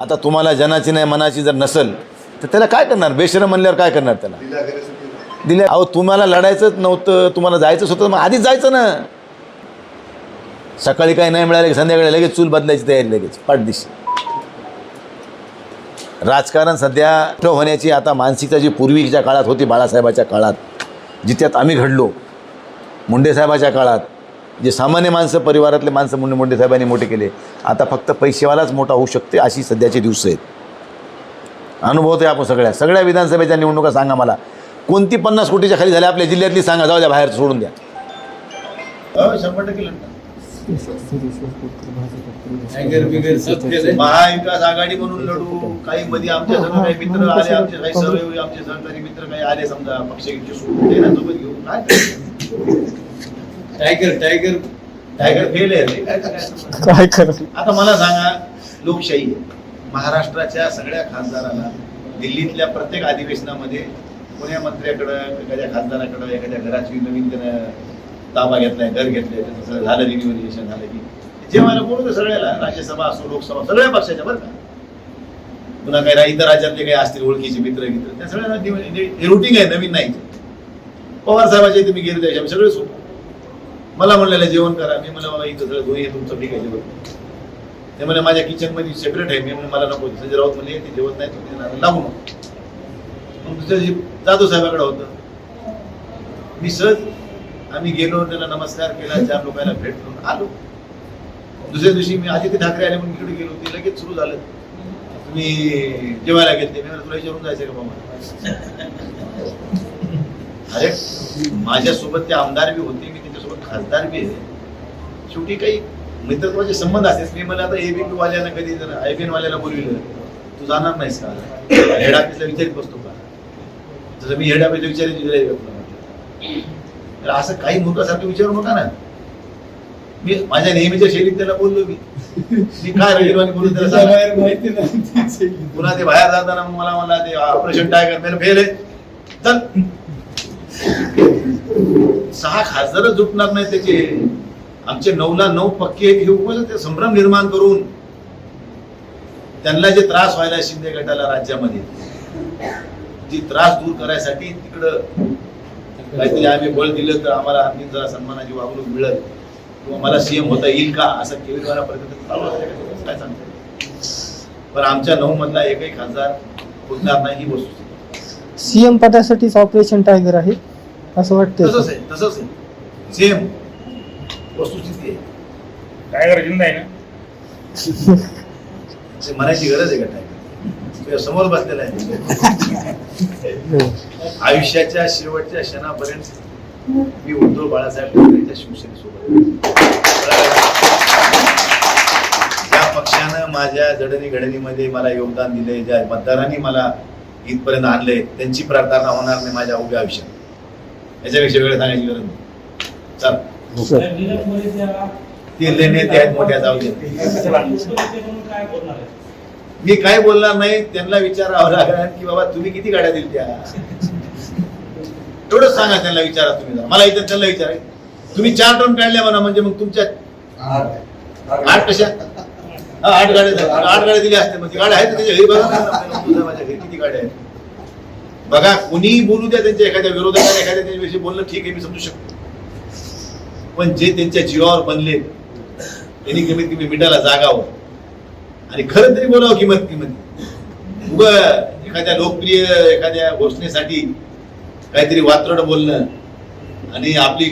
आता तुम्हाला जनाची नाही मनाची जर नसेल तर त्याला काय करणार? बेशरम म्हणल्यावर काय करणार त्याला? दिले अहो तुम्हाला लढायचंच नव्हतं तुम्हाला जायचंच होतं मग आधीच जायचं ना. सकाळी काही नाही मिळालं की संध्याकाळी लगेच चूल बदलायची तयारी लगेच पाठदिशी. राजकारण सध्या होण्याची आता मानसिकता जी पूर्वीच्या काळात होती बाळासाहेबाच्या काळात जिथ्यात आम्ही घडलो मुंडेसाहेबाच्या काळात जे सामान्य माणसं परिवारातले माणसं मुंडे साहेबांनी मोठे केले. आता फक्त पैसेवालाच मोठा होऊ शकते अशी सध्याचे दिवस आहेत. अनुभव आपण सगळ्या. सगळ्या विधानसभेच्या निवडणुका सांगा मला. कोणती पन्नास कोटीच्या खाली झाल्या आपल्या जिल्ह्यातली सांगा. जाऊ द्या बाहेर सोडून द्या. शंभर टक्के महाविकास आघाडी म्हणून लढू. काही मध्ये आमच्या सर्व काही मित्र आले आमचे काही सहयोगी आमचे सहकारी मित्र काही आले समजा पक्ष सोडून. ते घेऊन काय टायगर टायगर टायगर फेल आहे रे. काय करायचं? काय करत आता मला सांगा लोकशाही आहे. महाराष्ट्राच्या सगळ्या खासदाराला दिल्लीतल्या प्रत्येक अधिवेशनामध्ये कोण्या मंत्र्याकडं एखाद्या खासदाराकडं एखाद्या घराची नवीन त्यानं ताबा घेतलाय घर घेतलंय त्याचं सगळं झालं रिन्युअलायझेशन झालं की जेव्हा बोलतो सगळ्याला राज्यसभा असो लोकसभा सगळ्या पक्षाच्या बरं का पुन्हा काही इतर राज्यातले काही असतील ओळखीचे मित्र मित्र त्या सगळ्यांना रुटीन आहे नवीन नाही पवार साहेबाच्या इथे मी गेलो सगळे सोडतो मला म्हणलेलं जेवण करा. मी म्हणा मला इथं सगळं दोन्ही तुमचं ठीक आहे जेवण. ते म्हणे माझ्या किचनमध्ये सेपरेट आहे. मी म्हणे मला नको संजय राऊत म्हणले ते जेवत नाही तुम्ही देणार. लागू नको मग दुसऱ्या दिवशी जाधव साहेबाकडे होतं. मी सहज आम्ही गेलो त्याला नमस्कार केला चार लोकांना भेटलो आलो. दुसऱ्या दिवशी मी आदित्य ठाकरे आले म्हणून इकडे गेलो ते लगेच सुरू झालं. तुम्ही जेवायला घेतले. मी तुला विचारून जायचं का बाबा अरे माझ्यासोबत ते आमदार बी होते मी खासदार बी आहे शेवटी काही मित्रत्वाचे संबंध असतेच मी मला आता एबीपी वाल्यानं कधी जर आय बी वाल्याला बोलविलं तू जाणार नाहीस का? हेड ऑफिसला विचारित बसतो का? जसं मी हेड ऑफिसला विचारित. तर असं काही मूर्खासारखं विचारू नका ना. मी माझ्या नेहमीच्या शैलीत त्याला बोललो मी. मी काय रविवारी बोलून त्याला सांगा बाहेर माहिती नाही पुन्हा ते बाहेर जाताना मला म्हणला ते ऑपरेशन टायगर फेल आहे. चल. सहा खासदार झुटणार नाही त्याचे. आमचे नऊला नऊ पक्के हे उगाच ते संभ्रम निर्माण करून त्यांना जे त्रास व्हायला शिंदे गटाला राज्यामध्ये जी त्रास दूर करायसाठी तिकडं काहीतरी आम्ही बळ दिलं तर आम्हाला आणखी जरा सन्मानाची वागणूक मिळेल. किंवा मला सीएम होता येईल का असं केविलवारापर्यंत चालू काय सांगतो? पण आमच्या नऊ मधला एकही खासदार होणार नाही ही वस्तू. सीएम पदासाठीच ऑपरेशन टायगर आहे. असं तसंच वाटतं आहे तसंच आहे. सेम वस्तुस्थिती आहे. टायगर जिंदा आहे ना? ते म्हणायची गरज आहे का तुझ्या समोर बसलेला आहे. आयुष्याच्या शेवटच्या क्षणापर्यंत मी उद्धव बाळासाहेब ठाकरेच्या शिवसेनेसोबत ज्या पक्षानं माझ्या जडणी घडणीमध्ये मला योगदान दिले ज्या मतदारांनी मला इथपर्यंत आणले त्यांची प्रार्थना होणार नाही माझ्या उभ्या आयुष्यात. याच्यापेक्षा वेळ सांगायची गरज नाही. चल. ते लय नेते आहेत मोठ्या जाऊ दे. काय बोलणार आहे मी काय बोलणार नाही त्यांना विचारावं लागेल की बाबा तुम्ही किती गाड्या दिल त्या एवढंच सांगा त्यांना विचारा तुम्ही. मला इथं त्यांना विचारा. तुम्ही चार टर्म काढल्या म्हणा म्हणजे मग तुमच्या आठ. कशा? हा, आठ गाड्या. आठ गाड्या दिल्या असते गाड्या आहेत त्याच्या घरी बघा माझ्या घरी किती गाड्या आहेत? बघा कुणीही बोलू द्या त्यांच्या एखाद्या विरोधकाला एखाद्या त्यांच्याविषयी बोलणं ठीक आहे मी समजू शकतो. पण जे त्यांच्या जीवावर बनले त्यांनी कमीत कमी मिठाला जागावं आणि खरं तरी बोलावं किंमत किंमत. उग एखाद्या लोकप्रिय एखाद्या घोषणेसाठी काहीतरी वात्रट बोलणं आणि आपली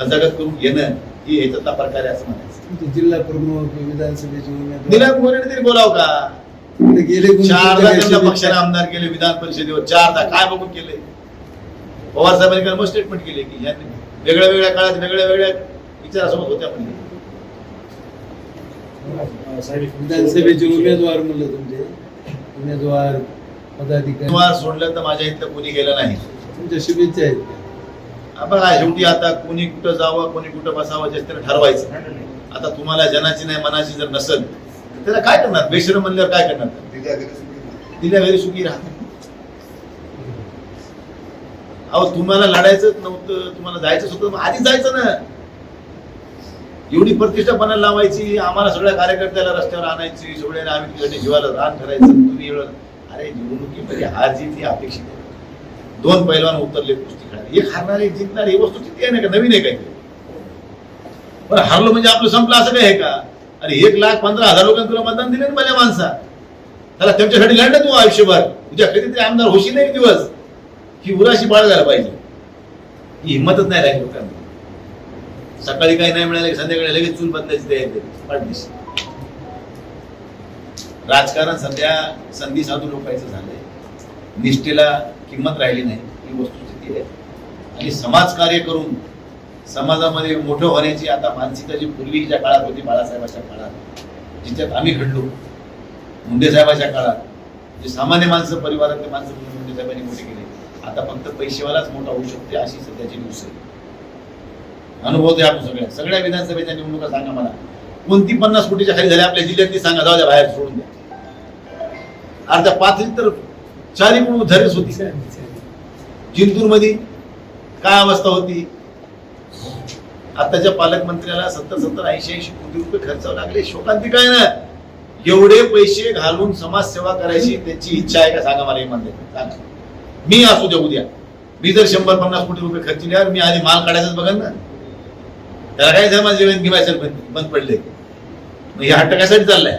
हजागत करून घेणं ही ह्याच्यातला प्रकार आहे असं म्हणायचं. जिल्हा प्रमुख विधानसभेचे निलाम तरी बोलावं का? गेले चारदा त्यांना? पक्षाने आमदार केले विधान परिषदेवर चारदा. काय बघून केले? पवार साहेबांनी काल मग स्टेटमेंट केले की यांनी? वेगळ्या वेगळ्या काळात वेगळ्या वेगळ्या विचारासोबत होत्या पण. विधानसभेचे उमेदवार म्हणलं तुमचे. उमेदवार पदाधिकारी. किंवा सोडलं तर माझ्या इथलं कोणी गेलं नाही. तुमच्या शुभेच्छा आहेत बघा शेवटी आता कोणी कुठं जावं कोणी कुठं बसावं जे ठरवायचं. आता तुम्हाला जनाची नाही मनाची जर नसेल त्याला काय करणार? बेशरम म्हणल्यावर काय करणार? दिल्या घरी सुखी राहते. अहो तुम्हाला लढायचंच नव्हतं तुम्हाला जायचंच होतं आधी जायचं ना. एवढी प्रतिष्ठा बनायला लावायची आम्हाला सगळ्या कार्यकर्त्याला रस्त्यावर आणायची सगळ्यांना आम्ही तिकडे जीवाला रान करायचं तुम्ही एवढं अरे निवडणुकीमध्ये ही अपेक्षित आहे. दोन पैलवान उतरले कुस्ती खेळायला. एक हारणार एक जिंकणार ही वस्तू किती आहे ना का? नवीन आहे काय बरं हारलो म्हणजे आपलं संपलं असं काय आहे का? अरे एक लाख पंधरा हजार लोकांनी तुला मतदान दिले ना भल्या माणसा त्याला त्यांच्यासाठी लढलं तू आयुष्यभर. तुझ्या कधीतरी आमदार होशी नाही दिवस. ही उराशी बाळ झाला पाहिजे. ही हिंमतच नाही राहिली लोकांना. सकाळी काही नाही मिळालं संध्याकाळी लगेच चूल बदलायची तयारी राजकारण सध्या संधी साधू लोकांचं झालंय. निष्ठेला किंमत राहिली नाही. ही वस्तुस्थिती आहे. आणि समाजकार्य करून समाजामध्ये मोठं होण्याची आता मानसिकता जी पूर्वीच्या काळात होती बाळासाहेबाच्या काळात जिच्यात आम्ही घडलो मुंडे साहेबाच्या काळात जे सामान्य माणसं परिवारातले माणसं मुंडे साहेबांनी मोठे केले. आता फक्त पैसेवालाच मोठा होऊ शकते अशी सध्याची न्यूज आहे. अनुभव ते आपण सगळ्या सगळ्या विधानसभेच्या निवडणुका सांगा मला. कोणती पन्नास कोटीच्या खाली झाल्या आपल्या जिल्ह्यातली सांगा जाऊ द्या बाहेर सोडून द्या. अर्ध्या पाथरीत तर चारी म्हणून उद्धारीच होती. जिंतूरमध्ये काय अवस्था होती? आताच्या पालकमंत्र्याला सत्तर सत्तर ऐंशी ऐंशी कोटी रुपये खर्चावं लागले. शोकांती काय ना? एवढे पैसे घालून समाजसेवा करायची त्याची इच्छा आहे का? सांगा मला इमानदारी. सांगा. मी असू द्या उद्या. मी जर शंभर पन्नास कोटी रुपये खर्च केल्यावर मी आधी माल काढायचाच बघेन ना. त्याला काय समाज जेवण घेवायचं बंद बंद पडले मग हे हट्ट कशासाठी चाललाय?